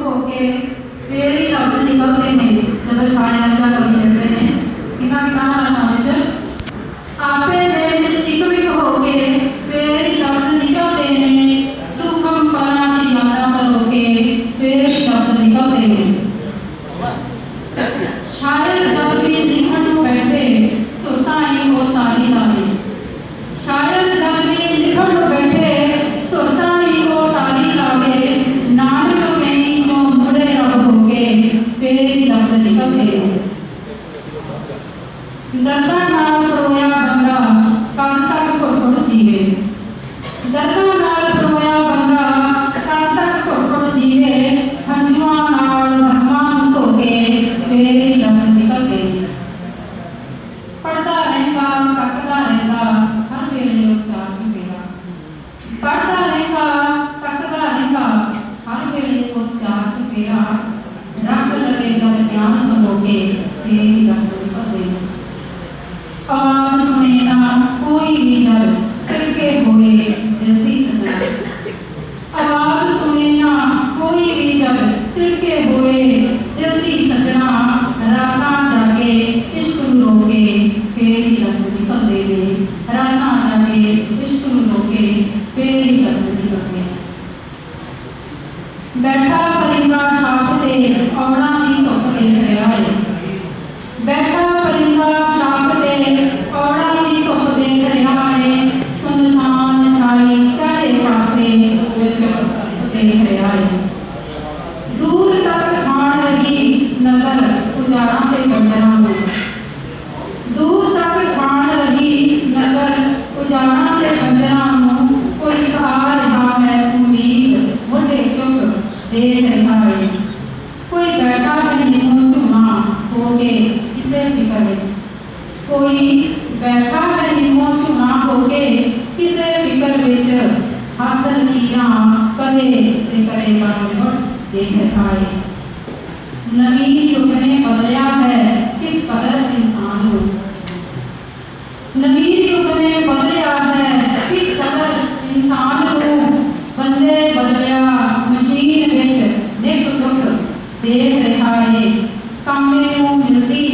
ਹੋ ਕੇ ਫੇਰ ਹੀ ਲਫ਼ਜ਼ ਨਿਕਲਦੇ ਨੇ ਜਦੋਂ ਸ਼ਾਇਰ ਜਾਂ ਕਵੀ ਲਿਖਦੇ ਨੇ। ਦਰਦਾਂ ਨਾਲ ਪਰੋਇਆ ਬੰਦਾ ਕਦ ਤੱਕ ਘੁੱਟ ਘੁੱਟ ਜੀਵੇ। ਦਰਦਾਂ ਨਾਲ ਪਰੋਇਆ ਬੰਦਾ ਕਦ ਤੱਕ ਘੁੱਟ ਘੁੱਟ ਜੀਵੇ। ਹੰਝੂਆਂ ਨਾਲ ਜ਼ਖਮਾਂ ਨੂੰ ਧੋ ਕੇ ਫੇਰ ਹੀ ਲਫ਼ਜ਼ ਨਿਕਲਦੇ। ਪੜਦਾ ਰਹਿੰਦਾ, ਤੱਕਦਾ ਰਹਿੰਦਾ, ਹਰ ਵੇਲੇ ਉਹ ਚਾਰ ਕੀ ਮੇਰਾ ਪੜਦਾ ਰਹਿੰਦਾ, ਤੱਕਦਾ ਰਹਿੰਦਾ, ਹਰ ਵੇਲੇ ਉਹ ਚਾਰ ਕੀ ਮੇਰਾ ਰੱਬ ਲਵੇ ਜਦ ਗਿਆਨ ਸੰਭੋਗੇ ਫੇਰ ਹੀ ਲਫ਼ਜ਼ ਨਿਕਲਦੇ ਆਵਾਜ਼ ਸੁਣੇ ਨਾ ਕੋਈ ਵੀ ਜਦ ਤਿਲਕੇ ਹੋਏ ਦਿਲ ਆਵਾਜ਼ ਸੁਣੇ ਨਾ ਕੋਈ ਵੀ ਜਦ ਤਿਲਕੇ ਹੋਏ ਦਿਲ ਸਜਣਾ ਰਾਤਾਂ ਜਾਗੇ ਇਸ਼ਕ ਨੂੰ ਰੋਕੇ ਫੇਰ ਹੀ ਲਫ਼ਜ਼ ਨਿਕਲਦੇ ਵੇ ਰਾਤਾਂ ਜਾਗੇ ਇਸ਼ਕ ਨੂੰ ਰੋਕੇ ਫੇਰ ਹੀ ਲਫ਼ਜ਼ ਨਿਕਲਦੇ ਬੈਠਾ ਪਰਿੰਦਾ ਛਾਪ ਤੇ ਔਣਾ ਦੀ ਧੁੱਪ ਦੇਖ ਰਿਹਾ ਹੈ। ਤੱਕ ਛਾਣ ਰਹੀ ਨਜ਼ਰ ਉਜਾੜਾਂ ਤੇ ਬੰਦਰਾਂ ਨੂੰ। ਦੂਰ ਤੱਕ ਛਾਣ ਰਹੀ ਨਜ਼ਰ ਉਜਾੜਾਂ ਤੇ ਬੰਦਰਾਂ ਨੂੰ। ਕੋਈ ਆ ਰਿਹਾ ਹੈ ਉਮੀਦ ਮੋਢੇ ਚੁੱਕ ਦੇਖ ਰਿਹਾ ਏ। ਕੋਈ ਬੈਠਾ ਹੈ ਨਿੰਮੋ ਝੁਮਾ ਹੋ ਕੇ ਕਿਸੇ ਫਿਕਰ ਵਿੱਚ। ਕੋਈ ਬੈਠਾ ਹੈ ਨਿੰਮੋ ਝੁਮਾ ਹੋ ਕੇ ਕਿਸੇ ਫਿਕਰ ਵਿੱਚ। ਹੱਥ ਲੀਰਾਂ ਕਦੇ ਤੇ ਕਦੇ ਬਾਹਰ। ਦੇਖ ਰਿਹਾ ਹੈ ਨਵੀਂ ਯੁੱਗ ਨੇ ਬਦਲਿਆ ਹੈ ਕਿਸ ਕਦਰ ਇਨਸਾਨ ਨੂੰ ਨਵੀਂ ਯੁੱਗ ਨੇ ਬਦਲਿਆ ਹੈ ਕਿਸ ਕਦਰ ਇਨਸਾਨ ਨੂੰ ਬੰਦੇ ਬਦਲਿਆ ਮਸ਼ੀਨ ਵਿੱਚ ਨਿਕ ਸੁੱਖ ਦੇਖ ਰਿਹਾ ਏ ਕਾਮੇ ਨੂੰ ਮਿਲਦੀ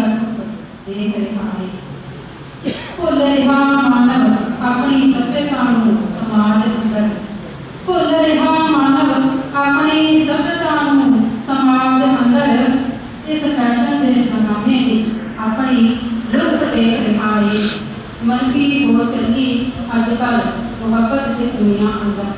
ਦੁੱਖ ਦੇਖ ਰਿਹਾ ਏ ਭੁੱਲ ਰਿਹਾ ਮਾਨਵ ਆਪਣੀ ਸੱਭਿਅਤਾ ਨੂੰ ਸਮਾਜ ਅੰਦਰ ਭੁੱਲ ਰਿਹਾ ਮਾਨਵ ਆਪਣੀ ਸੱਭਿਅਤਾ ਨੂੰ ਸਮਾਜ ਅੰਦਰ ਇਸ ਫੈਸ਼ਨ ਦੇ ਜ਼ਮਾਨੇ ਵਿੱਚ ਆਪਣੀ ਰੁੱਖ ਦੇਖ ਰਿਹਾ ਏ ਮਨਕੀ ਹੋ ਚੱਲੀ, ਅੱਜ ਕੱਲ ਮੁਹੱਬਤ ਦੀ ਦੁਨੀਆ ਅੰਦਰ।